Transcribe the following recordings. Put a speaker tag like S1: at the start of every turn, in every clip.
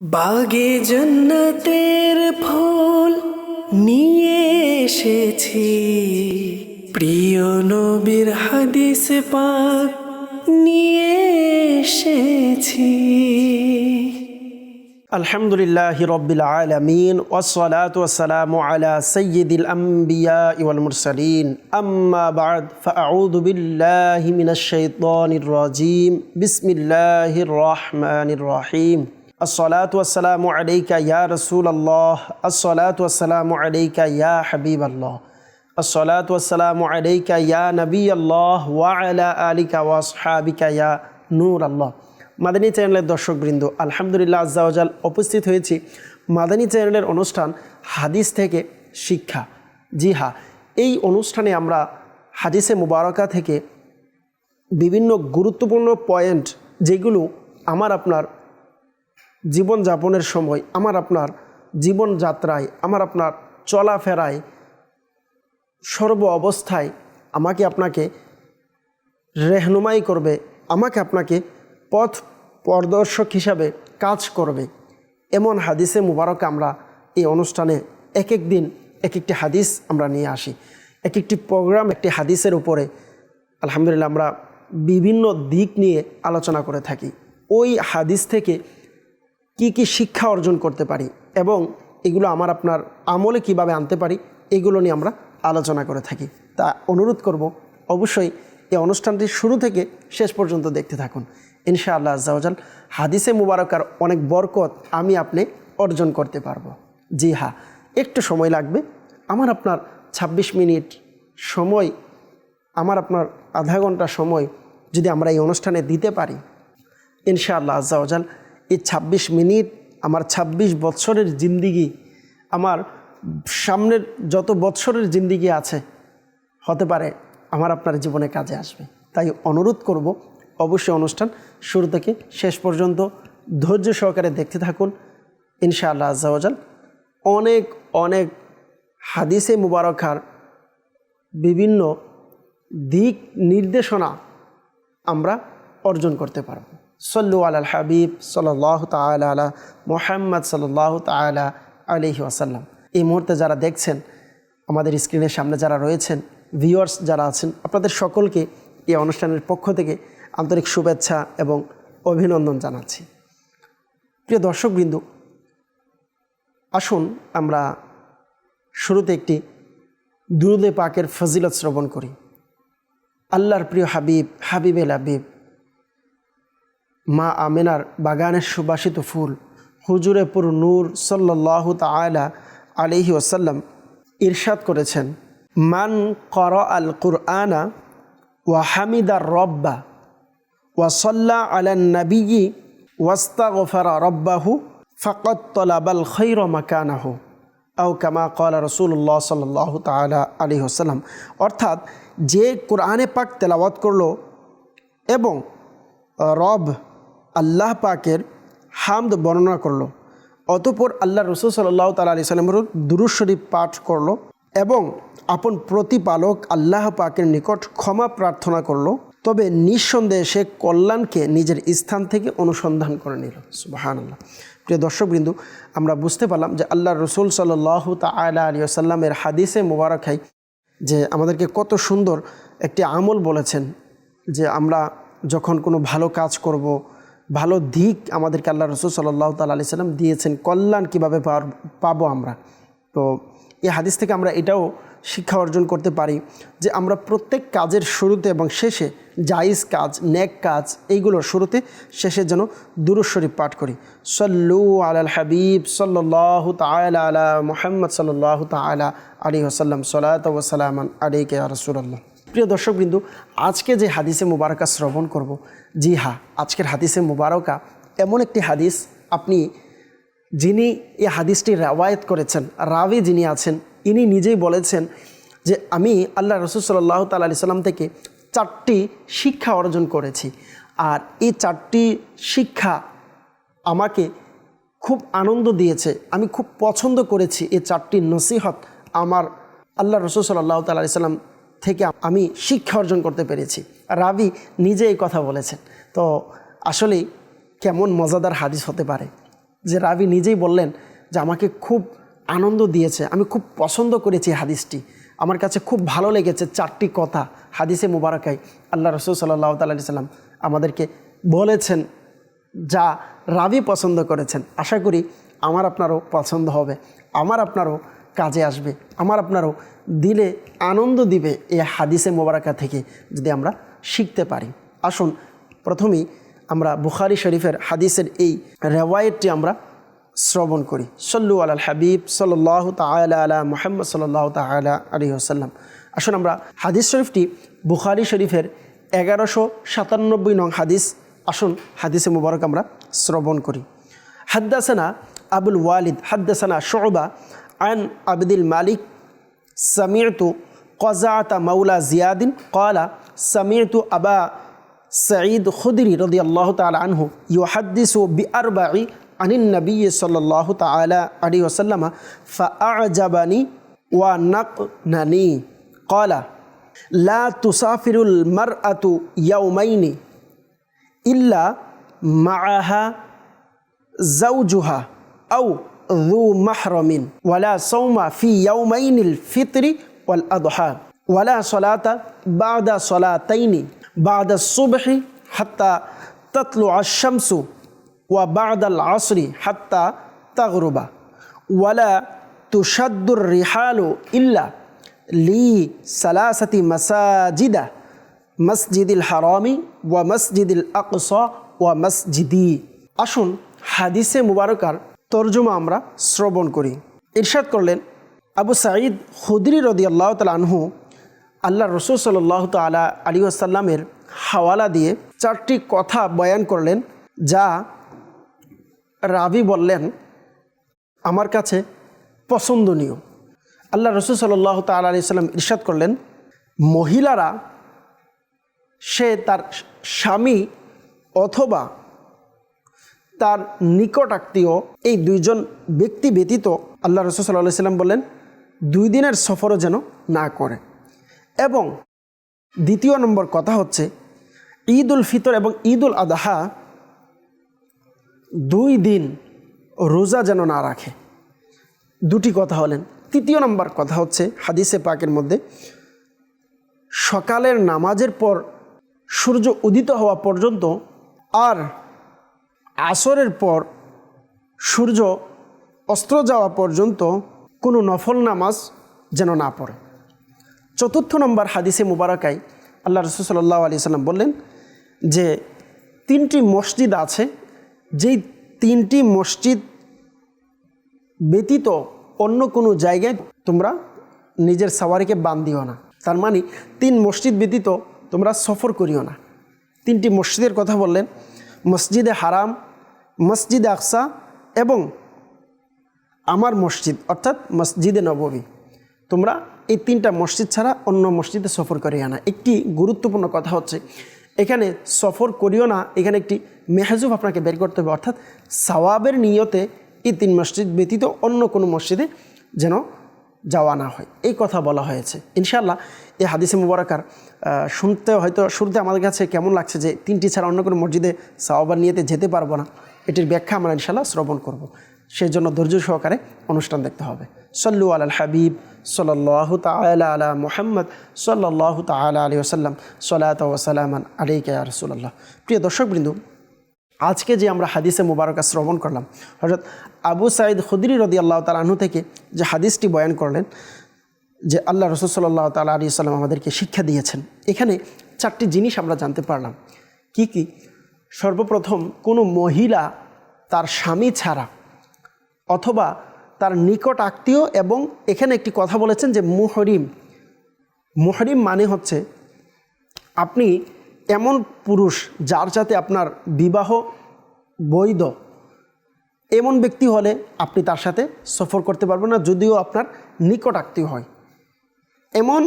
S1: বাগে জন্নতের ফুল নিয়ে এসেছি। প্রিয় নবীর হাদিস পাক নিয়ে এসেছি।
S2: আলহামদুলিল্লাহ রব্বিল আলমিন ওসলাত ওসালাম আলা সৈয়দিল আম্বিয়া ইউল মুরসালিন। আম্মা বাদ ফাউদ বিল্লাহি মিনাশ শাইতানির রাজিম। বিসমিল্লাহির রহমানির রহিম। আসলাত আসসালামু আলাইকা ইয়া রসুল আল্লাহ আসলাত আসসালামু আলাইকা ইয়া হাবিব আল্লাহ আসলাত আসসালামু আলাইকা ইয়া নবী আল্লাহ ওয়া আলা আলিকা ওয়া সাহাবিকা ইয়া নূর আল্লাহ মাদানী চ্যানেলের দর্শকবৃন্দ, আলহামদুলিল্লাহ আজ্জাওয়াজাল উপস্থিত হয়েছি। মাদানী চ্যানেলের অনুষ্ঠান হাদিস থেকে শিক্ষা জি হা এই অনুষ্ঠানে আমরা হাদিসে মুবারকা থেকে বিভিন্ন গুরুত্বপূর্ণ পয়েন্ট যেগুলো আমার আপনার জীবনযাপনের সময় আমার আপনার জীবনযাত্রায়, আমার আপনার চলাফেরায়, সর্ব অবস্থায় আমাকে আপনাকে রেহনুমাই করবে, আমাকে আপনাকে পথ প্রদর্শক হিসাবে কাজ করবে। এমন হাদিসে মুবারক আমরা এই অনুষ্ঠানে এক এক দিন এক একটি হাদিস আমরা নিয়ে আসি। এক একটি প্রোগ্রাম, একটি হাদিসের উপরে আলহামদুলিল্লাহ আমরা বিভিন্ন দিক নিয়ে আলোচনা করে থাকি। ওই হাদিস থেকে কি কি শিক্ষা অর্জন করতে পারি এবং এগুলো আমার আপনার আমলে কীভাবে আনতে পারি, এগুলো নিয়ে আমরা আলোচনা করে থাকি। তা অনুরোধ করব, অবশ্যই এই অনুষ্ঠানটি শুরু থেকে শেষ পর্যন্ত দেখতে থাকুন। ইনশাআল্লাহ আজ্জাওজাল হাদিসে মুবারকার অনেক বরকত আমি আপনি অর্জন করতে পারব। জি হ্যাঁ একটু সময় লাগবে। আমার আপনার ২৬ মিনিট সময়, আমার আপনার আধা ঘণ্টা সময় যদি আমরা এই অনুষ্ঠানে দিতে পারি, ইনশাআল্লাহ আজ্জাওজাল এই ২৬ মিনিট আমার ২৬ বৎসরের জিন্দিগি, আমার সামনের যত বৎসরের জিন্দিগি আছে, হতে পারে আমার আপনার জীবনে কাজে আসবে। তাই অনুরোধ করব, অবশ্যই অনুষ্ঠান শুরু থেকে শেষ পর্যন্ত ধৈর্য সহকারে দেখতে থাকুন। ইনশাআল্লাহ আজ্জাওয়াজাল অনেক অনেক হাদিসে মুবারকার বিভিন্ন দিক নির্দেশনা আমরা অর্জন করতে পারব। সল্লু আল হাবিব সাল্লাহ তালা আলা মোহাম্মদ সাল্লাহ তালা আলহি আসাল্লাম এই মুহূর্তে যারা দেখছেন, আমাদের স্ক্রিনের সামনে যারা রয়েছেন ভিউয়ার্স যারা আছেন, আপনাদের সকলকে এই অনুষ্ঠানের পক্ষ থেকে আন্তরিক শুভেচ্ছা এবং অভিনন্দন জানাচ্ছি। প্রিয় দর্শকবৃন্দ, আসুন আমরা শুরুতে একটি দুরুদে পাকের ফজিলত শ্রবণ করি। আল্লাহর প্রিয় হাবিব হাবিব এল হাবিব মা আমিনার বাগানের সুবাসিত ফুল, হুজুরে পুর নূর সাল্লাহ তালা আলিহি ওসাল্লাম ইরশাদ করেছেন। মান কর আল কুরআনা ওয়া হামিদার রব্বা ওয়া সল্লা আলান ওয়াস্তা গফারা রব্বাহু ফকত তলাবাল খৈর মাকানাহু আও কামা কলা রসুল্লাহ সাল্লাহ তালা আলী হোসাল্লাম অর্থাৎ যে কোরআনে পাক তেলাওয়াত করল এবং রব আল্লাহ পাকের হামদ বর্ণনা করল। অতপর আল্লাহ রসুল সাল্লাহ তালা আলি সাল্লামের দুরুজ শরীফ পাঠ করল এবং আপন প্রতিপালক আল্লাহ পাকের নিকট ক্ষমা প্রার্থনা করল। তবে নিঃসন্দেহে সে কল্যাণকে নিজের স্থান থেকে অনুসন্ধান করে নিল। সুবাহান আল্লাহ প্রিয় দর্শকবৃন্দু, আমরা বুঝতে পারলাম যে আল্লাহ রসুল সাল্লাহ তালা আলী আসাল্লামের হাদিসে মোবারকাই যে আমাদেরকে কত সুন্দর একটি আমল বলেছেন যে আমরা যখন কোনো ভালো কাজ করব ভালো দিক আমাদেরকে আল্লাহ রসুল সাল্লাহ তাল আলি সাল্লাম দিয়েছেন, কল্যাণ কীভাবে পাবো আমরা? তো এই হাদিস থেকে আমরা এটাও শিক্ষা অর্জন করতে পারি যে আমরা প্রত্যেক কাজের শুরুতে এবং শেষে জাইজ কাজ, নেক কাজ এইগুলোর শুরুতে, শেষে যেন দুরুশরীফ পাঠ করি। সল্লু আল হাবিব সাল্লাহ তালা আলা মোহাম্মদ সাল্লাহ তালা আলী ওসাল্লাম সাল্লাত ওসালামান আলিকে রসুল্লাহ প্রিয় দর্শকবিন্দু, আজকে যে হাদিসে মুবারকা শ্রবণ করব জি হা আজকের হাদিসে মুবারকা এমন একটি হাদিস আপনি যিনি এই হাদিসটি রাওয়ায়ত করেছেন রাবি যিনি আছেন, ইনি নিজেই বলেছেন যে আমি আল্লাহ রসুল সাল্লাহ তাল আলি সাল্লাম থেকে চারটি শিক্ষা অর্জন করেছি। আর এই চারটি শিক্ষা আমাকে খুব আনন্দ দিয়েছে, আমি খুব পছন্দ করেছি এই চারটি নসিহত আমার আল্লাহ রসুল সাল্লাহ তাল আলি সাল্লাম থেকে আমি শিক্ষা অর্জন করতে পেরেছি। রাবি নিজে এই কথা বলেছেন। তো আসলেই কেমন মজাদার হাদিস হতে পারে যে রাবি নিজেই বললেন যে আমাকে খুব আনন্দ দিয়েছে, আমি খুব পছন্দ করেছি হাদিসটি। আমার কাছে খুব ভালো লেগেছে চারটি কথা হাদিসে মুবারকাই আল্লাহ রসুল সাল্লাহ তাল্লাহ সাল্লাম আমাদেরকে বলেছেন যা রাবি পছন্দ করেছেন। আশা করি আমার আপনারও পছন্দ হবে, আমার আপনারও কাজে আসবে, আমার আপনারও দিলে আনন্দ দিবে এই হাদিসে মোবারকা থেকে। যদি আমরা শিখতে পারি। আসুন, প্রথমেই আমরা বুখারি শরীফের হাদিসের এই রেওয়ায়তটি আমরা শ্রবণ করি। সল্লু আলাল হাবিব সল্লাহ তালা আলা মোহাম্মদ সল্লাহ তালা আলী আসাল্লাম আসুন আমরা হাদিস শরীফটি বুখারি শরীফের এগারোশো সাতানব্বই নং হাদিস, আসুন হাদিসে মুবারক আমরা শ্রবণ করি। হাদ্দাসানা আবুল ওয়ালিদ, হাদ্দাসানা শোবা আন আবদুল মালিক সামিয়ত কজাতা মাউলা জিয়াদিন কলা سمعت أبا سعيد خدري رضي الله تعالى عنه يحدث بأربع عن النبي صلى الله تعالى عليه وسلم فأعجبني ونقنني. قال لا تسافر المرأة يومين إلا معها زوجها أو ذو محرم ولا صوم في يومين الفطر والأضحى. ولا صلاة بعد صلاتين بعد الصبح حتى تطلع الشمس وبعد العصر حتى تغرب ولا تشد الرحال إلا لثلاثة مساجد مسجد الحرام ومسجد الأقصى ومسجدي আসুন হাদিসে মুবারকার তর্জমা আমরা শ্রবণ করি ইরশাদ করলেন আবু সাঈদ খুদরি রদি আল্লাহ তাল আনহু আল্লাহ রসুল সাল্লাহ তালা আলী আসাল্লামের হাওয়ালা দিয়ে চারটি কথা বয়ান করলেন, যা রাবি বললেন, আমার কাছে পছন্দনীয়। আল্লাহ রসুল সাল্লাহ তাল আলি সাল্লাম ইরশাদ করলেন, মহিলারা, সে তার স্বামী অথবা তার নিকট আত্মীয়, এই দুইজন ব্যক্তি ব্যতীত, আল্লাহ রসুল সাল্লাহ সাল্লাম বললেন, দুই দিনের সফরও যেন না করে। এবং দ্বিতীয় নম্বর কথা হচ্ছে ঈদ উল ফিতর এবং ঈদ উল আদাহা দুই দিন রোজা যেন না রাখে। দুটি কথা হলেন তৃতীয় নম্বর কথা হচ্ছে, হাদিসে পাকের মধ্যে, সকালের নামাজের পর সূর্য উদিত হওয়া পর্যন্ত আর আসরের পর সূর্য অস্ত্র যাওয়া পর্যন্ত কোনো নফল নামাজ যেন না পড়ে। চতুর্থ নম্বর হাদিসে মুবারকাই আল্লাহ রসুল আলি সাল্লাম বললেন যে তিনটি মসজিদ আছে, যেই তিনটি মসজিদ ব্যতীত অন্য কোনো জায়গায় তোমরা নিজের সাওয়ারিকে বান বান্ধিও না। তার মানে তিন মসজিদ ব্যতীত তোমরা সফর করিও না। তিনটি মসজিদের কথা বললেন, মসজিদে হারাম, মসজিদে আকসা এবং আমার মসজিদ অর্থাৎ মসজিদে নববী। তোমরা এই তিনটা মসজিদ ছাড়া অন্য মসজিদে সফর করিও না। একটি গুরুত্বপূর্ণ কথা হচ্ছে, এখানে সফর করিও না, এখানে একটি মেহাজুব আপনাকে বের করতে হবে। অর্থাৎ সওয়াবের নিয়তে এই তিন মসজিদ ব্যতীত অন্য কোনো মসজিদে যেন যাওয়া না হয়। এই কথা বলা হয়েছে। ইনশাল্লাহ এই হাদিসে মুবারকার শুনতে হয়তো শুরুতে আমাদের কাছে কেমন লাগছে যে তিনটি ছাড়া অন্য কোনো মসজিদে সাওয়াবার নিয়েতে যেতে পারব না। এটির ব্যাখ্যা আমরা ইনশাল্লাহ শ্রবণ করব। সেই জন্য ধৈর্য সহকারে অনুষ্ঠান দেখতে হবে। সল্লু আল হাবিব সাল্লাহ তালা আলা মোহাম্মদ সাল্লাহ তালা আলী ওসাল্লাম সাল্লাত ওসালামান আলিকা রসুল্লাহ প্রিয় দর্শকবৃন্দ, আজকে যে আমরা হাদিসে মুবারকা শ্রবণ করলাম হজরত আবু সাইদ খুদরি রদি আল্লাহ তালাহু থেকে যে হাদিসটি বয়ান করলেন, যে আল্লাহ রসুল সাল্লাহ তালা আলী সাল্লাম আমাদেরকে শিক্ষা দিয়েছেন, এখানে চারটি জিনিস আমরা জানতে পারলাম। কি কি? সর্বপ্রথম, কোনো মহিলা তার স্বামী ছাড়া অথবা তার নিকট আত্মীয় এবং এখানে একটি কথা বলেছেন যে মুহরিম। মুহরিম মানে হচ্ছে আপনি এমন পুরুষ যার সাথে আপনার বিবাহ বৈধ। এমন ব্যক্তি হলে আপনি তার সাথে সফর করতে পারবেন না, যদিও আপনার নিকট আত্মীয় হয়। এমন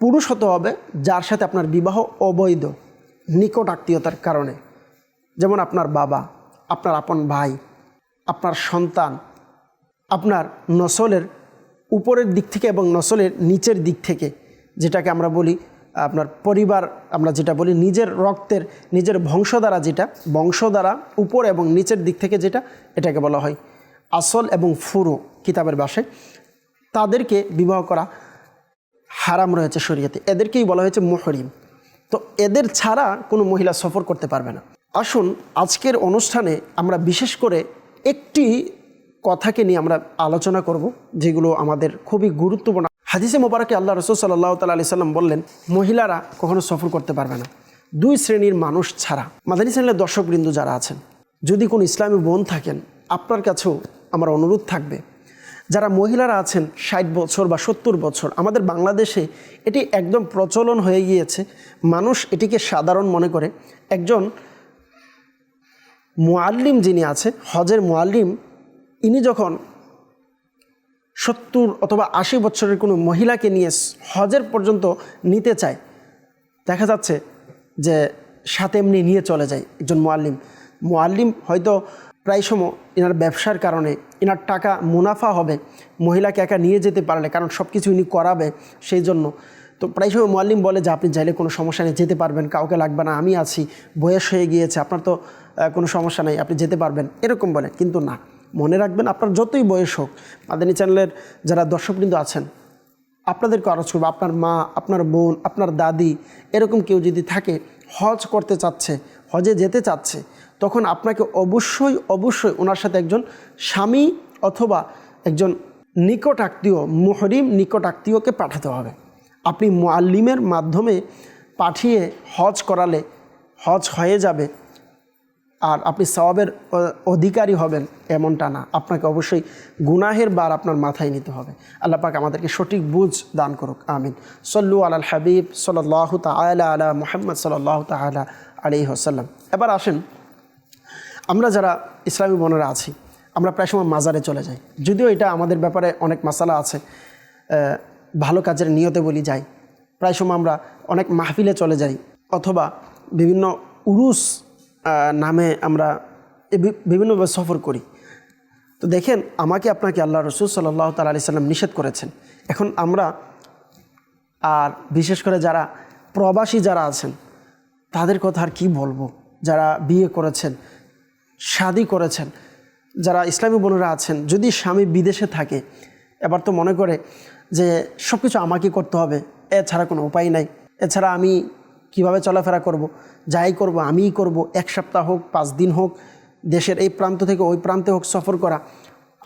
S2: পুরুষ হতে হবে যার সাথে আপনার বিবাহ অবৈধ, নিকট আত্মীয়তার কারণে। যেমন আপনার বাবা, আপনার আপন ভাই, আপনার সন্তান আপনার নসলের উপরের দিক থেকে এবং নসলের নিচের দিক থেকে, যেটাকে আমরা বলি, আপনার পরিবার, আমরা যেটা বলি নিজের রক্তের, নিজের বংশ দ্বারা যেটা বংশ দ্বারা উপর এবং নিচের দিক থেকে যেটা, এটাকে বলা হয় আসল এবং ফুরো কিতাবের বাসায় তাদেরকে বিবাহ করা হারাম রয়েছে শরীয়তে। এদেরকেই বলা হয়েছে মুহরিম। তো এদের ছাড়া কোনো মহিলা সফর করতে পারবে না। আসুন, আজকের অনুষ্ঠানে আমরা বিশেষ করে একটি কথাকে নিয়ে আমরা আলোচনা করব, যেগুলো আমাদের খুবই গুরুত্বপূর্ণ। হাদিসে মোবারকে আল্লাহ রসুল সাল্লাহ তাল্লাহ আলি সাল্লাম বললেন, মহিলারা কখনো সফর করতে পারবে না। দুই শ্রেণির মানুষ ছাড়া। মাদানী চ্যানেলের দর্শকবৃন্দু যারা আছেন, যদি কোনো ইসলামী বোন থাকেন, আপনার কাছেও আমার অনুরোধ থাকবে, যারা মহিলারা আছেন ষাট বছর বা সত্তর বছর, আমাদের বাংলাদেশে এটি একদম প্রচলন হয়ে গিয়েছে। মানুষ এটিকে সাধারণ মনে করে। একজন মোয়াল্লিম যিনি আছে, হজের মোয়াল্লিম ইনি যখন সত্তর অথবা আশি বছরের কোনো মহিলাকে নিয়ে হজের পর্যন্ত নিতে চায়, দেখা যাচ্ছে যে সাথে এমনি নিয়ে চলে যায় একজন মোয়াল্লিম। মোয়াল্লিম হয়তো প্রায় সময় এনার ব্যবসার কারণে এনার টাকা মুনাফা হবে, মহিলাকে একা নিয়ে যেতে পারলে, কারণ সব কিছু ইনি করাবে সেই জন্য। তো প্রায় সময় মোয়াল্লিম বলে যে, আপনি চাইলে কোনো সমস্যা নেই, যেতে পারবেন, কাউকে লাগবে না, আমি আছি, বয়স হয়ে গিয়েছে, আপনার তো কোনো সমস্যা নেই, আপনি যেতে পারবেন। এরকম বলে, কিন্তু না। মনে রাখবেন, আপনার যতই বয়স হোক, মাদানী চ্যানেলের যারা দর্শকবৃন্দ আছেন, আপনাদেরকে আরজ করব, আপনার মা, আপনার বোন, আপনার দাদি, এরকম কেউ যদি থাকে, হজ করতে চাচ্ছে, হজে যেতে চাচ্ছে, তখন আপনাকে অবশ্যই অবশ্যই ওনার সাথে একজন স্বামী অথবা একজন নিকট আত্মীয় মহরিম নিকট আত্মীয়কে পাঠাতে হবে। আপনি মোয়াল্লিমের মাধ্যমে পাঠিয়ে হজ করালে হজ হয়ে যাবে আর আপনি সওয়াবের অ- অধিকারী হবেন এমনটা না। আপনাকে অবশ্যই গুনাহের বার আপনার মাথায় নিতে হবে। আল্লাহ পাক আমাদেরকে সঠিক বুঝ দান করুক। আমিন। সল্লু আলাল হাবিব সাল্লাহ তালা আলা মোহাম্মদ সাল্লাহ তালা আলি হাসাল্লাম এবার আসেন, আমরা যারা ইসলামী বোনেরা আছি, আমরা প্রায় সময় মাজারে চলে যাই। যদিও এটা আমাদের ব্যাপারে অনেক মশালা আছে ভালো কাজের নিয়তে বলি যাই। প্রায় সময় আমরা অনেক মাহফিলে চলে যাই, অথবা বিভিন্ন উরুস নামে আমরা বিভিন্নভাবে সফর করি। তো দেখেন, আমাকে আপনাকে আল্লাহ রসুল সাল্লাহ তাল আলি সাল্লাম নিষেধ করেছেন। এখন আমরা আর বিশেষ করে যারা প্রবাসী যারা আছেন, তাদের কথা আর কি বলব? যারা বিয়ে করেছেন, শাদি করেছেন, যারা ইসলামী বোনেরা আছেন, যদি স্বামী বিদেশে থাকে, এবার তো মনে করে যে সব কিছু আমাকে করতে হবে, এছাড়া কোনো উপায় নাই। এছাড়া আমি কীভাবে চলাফেরা করব, যাই করব, আমিই করব, এক সপ্তাহ হোক, পাঁচ দিন হোক, দেশের এই প্রান্ত থেকে ওই প্রান্তে হোক সফর করা,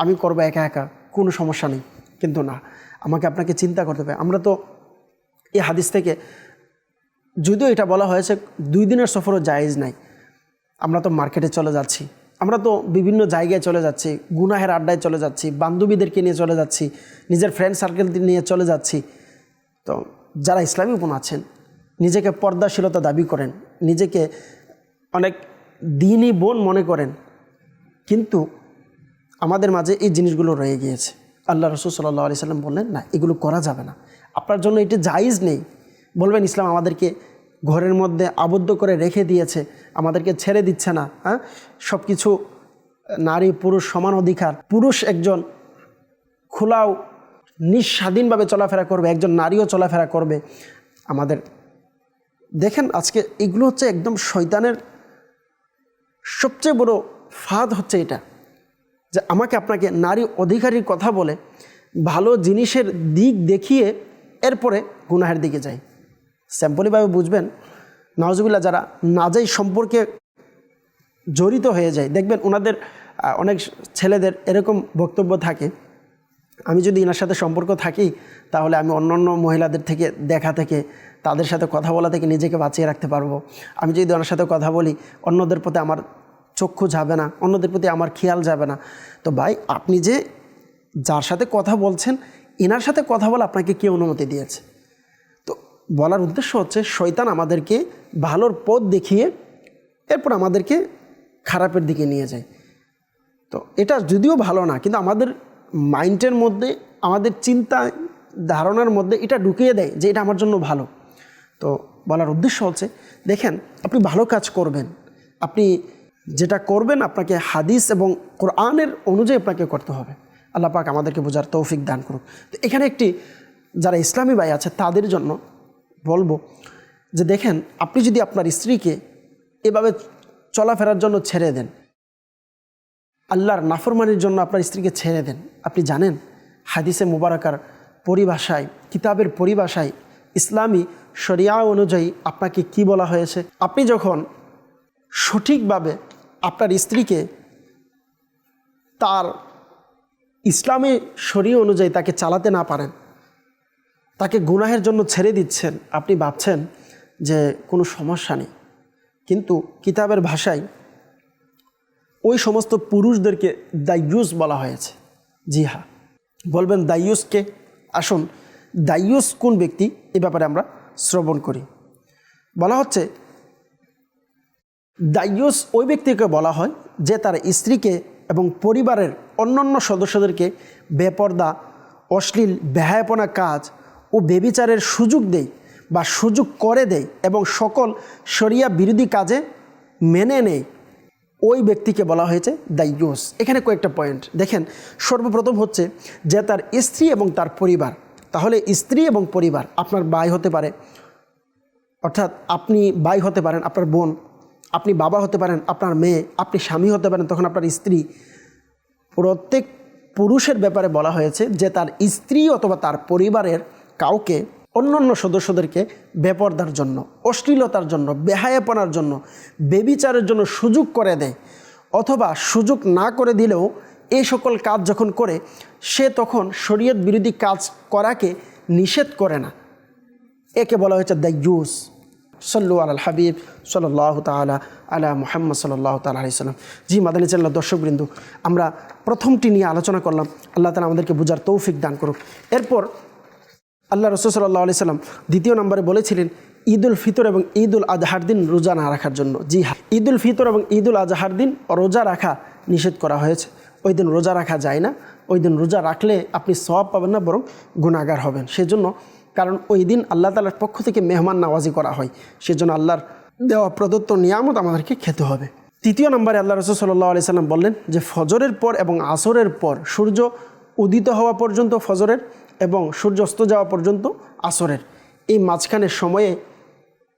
S2: আমি করব একা একা, কোনো সমস্যা নেই। কিন্তু না, আমাকে আপনাকে চিন্তা করতে হবে। আমরা তো এই হাদিস থেকে, যদিও এটা বলা হয়েছে, দুই দিনের সফরও জায়েজ নাই। আমরা তো মার্কেটে চলে যাচ্ছি। আমরা তো বিভিন্ন জায়গায় চলে যাচ্ছি, গুনাহের আড্ডায় চলে যাচ্ছি, বান্ধবীদেরকে নিয়ে চলে যাচ্ছি, নিজের ফ্রেন্ড সার্কেল নিয়ে চলে যাচ্ছি। তো যারা ইসলামী বোন আছেন নিজেকে পর্দাশীলতা দাবি করেন, নিজেকে অনেক দিনই বোন মনে করেন, কিন্তু আমাদের মাঝে এই জিনিসগুলো রয়ে গিয়েছে। আল্লাহ রসুল সাল্লাহ আলি সাল্লাম বললেন, না, এগুলো করা যাবে না। আপনার জন্য এটি জায়েজ নেই। বলবেন, ইসলাম আমাদেরকে ঘরের মধ্যে আবদ্ধ করে রেখে দিয়েছে, আমাদেরকে ছেড়ে দিচ্ছে না হ্যাঁ? সব কিছু নারী, পুরুষ সমান অধিকার। পুরুষ একজন খোলাও, নিঃস্বাধীনভাবে চলাফেরা করবে, একজন নারীও চলাফেরা করবে। আমাদের দেখেন আজকে এগুলো হচ্ছে একদম শয়তানের সবচেয়ে বড় ফাঁদ হচ্ছে এটা, যে আমাকে আপনাকে নারী অধিকারীর কথা বলে ভালো জিনিসের দিক দেখিয়ে এরপরে গুনাহের দিকে যায় স্যাম্পলিভাবে বুঝবেন নওয়াজবিল্লা যারা নাজাই সম্পর্কে জড়িত হয়ে যায়, দেখবেন ওনাদের অনেক ছেলেদের এরকম বক্তব্য থাকে আমি যদি এনার সাথে সম্পর্ক থাকি, তাহলে আমি অন্যান্য মহিলাদের থেকে, দেখা থেকে, তাদের সাথে কথা বলা থেকে নিজেকে বাঁচিয়ে রাখতে পারব। আমি যদি ওনার সাথে কথা বলি, অন্যদের প্রতি আমার চক্ষু যাবে না, অন্যদের প্রতি আমার খেয়াল যাবে না। তো ভাই, আপনি যে যার সাথে কথা বলছেন এনার সাথে কথা বলে আপনাকে কে অনুমতি দিয়েছে? তো বলার উদ্দেশ্য হচ্ছে, শয়তান আমাদেরকে ভালোর পথ দেখিয়ে, এরপর আমাদেরকে খারাপের দিকে নিয়ে যায়। তো এটা যদিও ভালো না, কিন্তু আমাদের মাইন্ডের মধ্যে, আমাদের চিন্তা ধারণার মধ্যে এটা ঢুকিয়ে দেয় যে এটা আমার জন্য ভালো। তো বলার উদ্দেশ্য হচ্ছে, দেখেন, আপনি ভালো কাজ করবেন। আপনি যেটা করবেন, আপনাকে হাদিস এবং কোরআনের অনুযায়ী আপনাকে করতে হবে। আল্লাহ পাক আমাদেরকে বোঝার তৌফিক দান করুক। তো এখানে একটি, যারা ইসলামী ভাই আছে, তাদের জন্য বলব যে, দেখেন, আপনি যদি আপনার স্ত্রীকে এভাবে চলাফেরার জন্য ছেড়ে দেন আল্লাহর নাফরমানির জন্য আপনার স্ত্রীকে ছেড়ে দেন। আপনি জানেন, হাদিসে মুবারকার পরিভাষায়, কিতাবের পরিভাষায় ইসলামী শরিয়া অনুযায়ী আপনাকে কি বলা হয়েছে? আপনি যখন সঠিকভাবে আপনার স্ত্রীকে তার ইসলামী শরীয় অনুযায়ী তাকে চালাতে না পারেন, তাকে গুনাহের জন্য ছেড়ে দিচ্ছেন, আপনি ভাবছেন যে কোনো সমস্যা নেই। কিন্তু কিতাবের ভাষায় ওই সমস্ত পুরুষদেরকে দায়ুস বলা হয়েছে। জি হ্যাঁ। বলবেন দায়ুসকে আসুন দায়ুস কোন ব্যক্তি? এ ব্যাপারে আমরা শ্রবণ করি। বলা হচ্ছে দায়ুস ওই ব্যক্তিকে বলা হয় যে তার স্ত্রীকে এবং পরিবারের অন্যান্য সদস্যদেরকে বেপর্দা, অশ্লীল, বেহায়পনা কাজ ও বেবিচারের সুযোগ দেয় বা সুযোগ করে দেয় এবং সকল শরিয়া বিরোধী কাজে মেনে নেয়। ওই ব্যক্তিকে বলা হয়েছে দায়ুস এখানে কয়েকটা পয়েন্ট। দেখেন, সর্বপ্রথম হচ্ছে যে তার স্ত্রী এবং তার পরিবার। তাহলে স্ত্রী এবং পরিবার আপনার ভাই হতে পারে, অর্থাৎ আপনি ভাই হতে পারেন, আপনার বোন। আপনি বাবা হতে পারেন, আপনার মেয়ে। আপনি স্বামী হতে পারেন, তখন আপনার স্ত্রী। প্রত্যেক পুরুষের ব্যাপারে বলা হয়েছে যে তার স্ত্রী অথবা তার পরিবারের কাউকে অন্যান্য সদস্যদেরকে বেপর্দার জন্য, অশ্লীলতার জন্য, বেহায়াপনার জন্য, বেবিচারের জন্য সুযোগ করে দেয়। অথবা সুযোগ না করে দিলেও এই সকল কাজ যখন করে, সে তখন শরীয়ত বিরোধী কাজ করাকে নিষেধ করে না। একে বলা হয়েছে দায়ুস সল্লু আল হাবিব সাল্লাহ তালা আলা মুহাম্মদ সাল্লাহ তালা আলাইসাল্লাম জি, মাদানী চাল্লা দর্শকবৃন্দু, আমরা প্রথমটি নিয়ে আলোচনা করলাম। আল্লাহ তালা আমাদেরকে বুঝার তৌফিক দান করুক। এরপর আল্লাহ রসুল সাল্লাহ আলি সাল্লাম দ্বিতীয় নম্বরে বলেছিলেন ঈদ উল ফিতর এবং ঈদ উল আজহার দিন রোজা না রাখার জন্য। জি হ্যাঁ ঈদ উল ফিতর এবং ঈদ উল আজহার দিন রোজা রাখা নিষেধ করা হয়েছে। ওই দিন রোজা রাখা যায় না। ওই দিন রোজা রাখলে আপনি সব পাবেন না, বরং গুণাগার হবেন। সেজন্য, কারণ ওই দিন আল্লাহ তালার পক্ষ থেকে মেহমান নাওয়াজি করা হয়। সেজন্য আল্লাহর দেওয়া প্রদত্ত নিয়ামত আমাদেরকে খেতে হবে। তৃতীয় নম্বরে আল্লাহ রসুল সাল্লাহ আলি সাল্লাম বললেন যে, ফজরের পর এবং আসরের পর সূর্য উদিত হওয়া পর্যন্ত ফজরের এবং সূর্য অস্ত যাওয়া পর্যন্ত আসরের। এই মাঝখানের সময়ে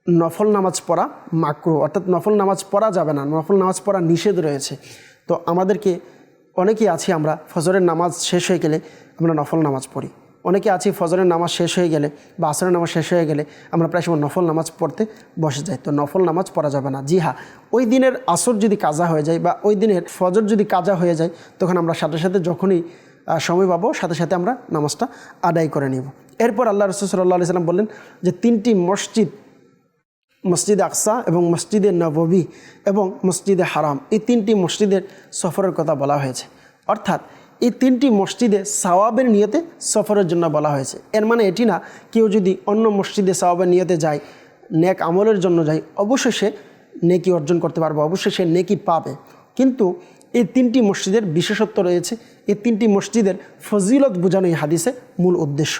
S2: নফল নামাজ পড়া মাকরু, অর্থাৎ নফল নামাজ পড়া যাবে না, নফল নামাজ পড়া নিষেধ রয়েছে। তো আমাদেরকে, অনেকেই আছি আমরা, ফজরের নামাজ শেষ হয়ে গেলে আমরা নফল নামাজ পড়ি। অনেকে আছি ফজরের নামাজ শেষ হয়ে গেলে বা আসরের নামাজ শেষ হয়ে গেলে আমরা প্রায় সময় নফল নামাজ পড়তে বসে যাই। তো নফল নামাজ পড়া যাবে না। জি হ্যাঁ ওই দিনের আসর যদি কাজা হয়ে যায় বা ওই দিনের ফজর যদি কাজা হয়ে যায়, তখন আমরা সাথে সাথে যখনই সময় পাবো, সাথে সাথে আমরা নামাজটা আদায় করে নিব। এরপর আল্লাহ রসুল সাল্লাহ সাল্লাম বললেন যে তিনটি মসজিদ, মসজিদে আকসা এবং মসজিদে নববী এবং মসজিদে হারাম, এই তিনটি মসজিদের সফরের কথা বলা হয়েছে। অর্থাৎ এই তিনটি মসজিদে সওয়াবের নিয়তে সফরের জন্য বলা হয়েছে। এর মানে এটি না, কেউ যদি অন্য মসজিদে সওয়াবের নিয়তে যায়, নেক আমলের জন্য যায়, অবশ্যই সে নেকি অর্জন করতে পারবে, অবশ্যই সে নেকি পাবে। কিন্তু এই তিনটি মসজিদের বিশেষত্ব রয়েছে এই তিনটি মসজিদের ফজিলত বোঝানো এই হাদিসে মূল উদ্দেশ্য।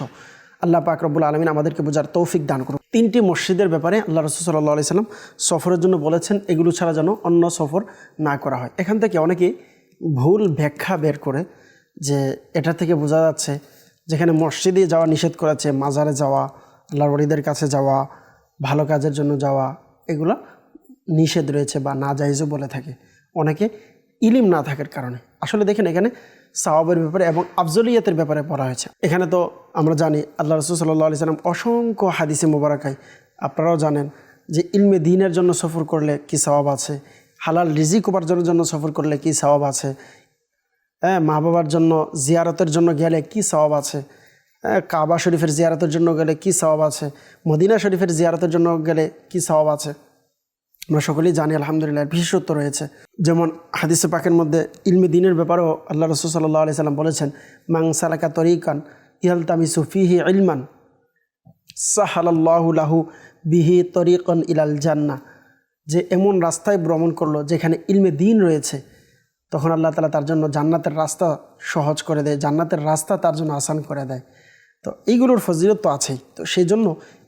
S2: আল্লাহ পাক রব্বুল আলমিন আমাদেরকে বোঝার তৌফিক দান করুন। তিনটি মসজিদের ব্যাপারে আল্লাহ রসুল সাল্লাহ আলি সাল্লাম সফরের জন্য বলেছেন, এগুলো ছাড়া যেন অন্য সফর না করা হয়। এখান থেকে অনেকেই ভুল ব্যাখ্যা বের করে যে এটা থেকে বোঝা যাচ্ছে যেখানে মসজিদে যাওয়া নিষেধ করেছে, মাজারে যাওয়া, আল্লাহর কাছে যাওয়া, ভালো কাজের জন্য যাওয়া, এগুলো নিষেধ রয়েছে বা না জাইজও বলে থাকে। অনেকে ইলিম না থাকার কারণে। আসলে দেখেন এখানে সাওয়াবের ব্যাপারে এবং আফজলিয়াতের ব্যাপারে পড়া হয়েছে। এখানে তো আমরা জানি আল্লাহ রসুল সাল্লাহ আলি সাল্লাম অসংখ্য হাদিসে মোবারকায়। আপনারাও জানেন যে ইলমে দিনের জন্য সফর করলে কি সওয়াব আছে? হালাল রিজিক উপার্জনের জন্য সফর করলে কি সওয়াব আছে? হ্যাঁ মা বাবার জন্য জিয়ারতের জন্য গেলে কি সওয়াব আছে? হ্যাঁ, কাবা শরীফের জিয়ারতের জন্য গেলে কি সওয়াব আছে? মদিনা শরীফের জিয়ারতের জন্য গেলে কি সওয়াব আছে? আমরা সকলেই জানি, আলহামদুলিল্লাহ বিশেষত্ব রয়েছে। যেমন হাদিসে পাকের মধ্যে ইলমে দিনের ব্যাপারেও আল্লাহ রসুল সাল্লাহ আলি সাল্লাম বলেছেন মাং সালাকা তরিকান ইহাল তামি সুফিহি ইলমান, সাহালাল্লাহু লাহু বিহি তরিকন ইলাল জান্না যে এমন রাস্তায় ভ্রমণ করল যেখানে ইলমে দিন রয়েছে, তখন আল্লাহ তালা তার জন্য জান্নাতের রাস্তা সহজ করে দেয়, জান্নাতের রাস্তা তার জন্য আসান করে দেয়। তো এইগুলোর ফজিলত তো আছেই। তো সেই জন্য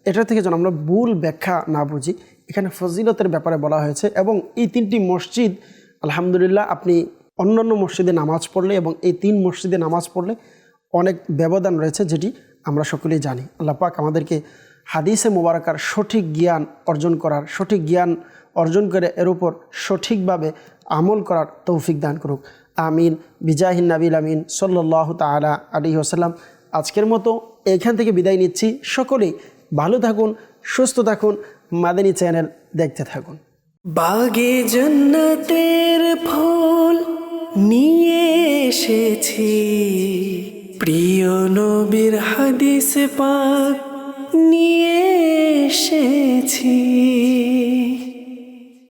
S2: এটা থেকে যেন আমরা ভুল ব্যাখ্যা না বুঝি এখানে ফজিলতের ব্যাপারে বলা হয়েছে এবং এই তিনটি মসজিদ, আলহামদুলিল্লাহ, আপনি অন্যান্য মসজিদে নামাজ পড়লে এবং এই তিন মসজিদে নামাজ পড়লে অনেক ব্যবধান রয়েছে যেটি আমরা সকলেই জানি। আল্লাহ পাক আমাদেরকে হাদিসে মোবারকার সঠিক জ্ঞান অর্জন করার, সঠিক জ্ঞান অর্জন করে এর উপর সঠিকভাবে আমল করার তৌফিক দান করুক। আমিন। বিজাহিন নাবিল আমিন। সাল্লাহ তালা আলী ওসাল্লাম আজকের মতো এখান থেকে বিদায় নিচ্ছি। সকলেই ভালো থাকুন, সুস্থ থাকুন। মাদানী চ্যানেল দেখতে থাকুন।
S1: বাগে জন্নতের ফুল নিয়ে এসেছি। প্রিয় নবীর হাদিস পাক নিয়ে এসেছি।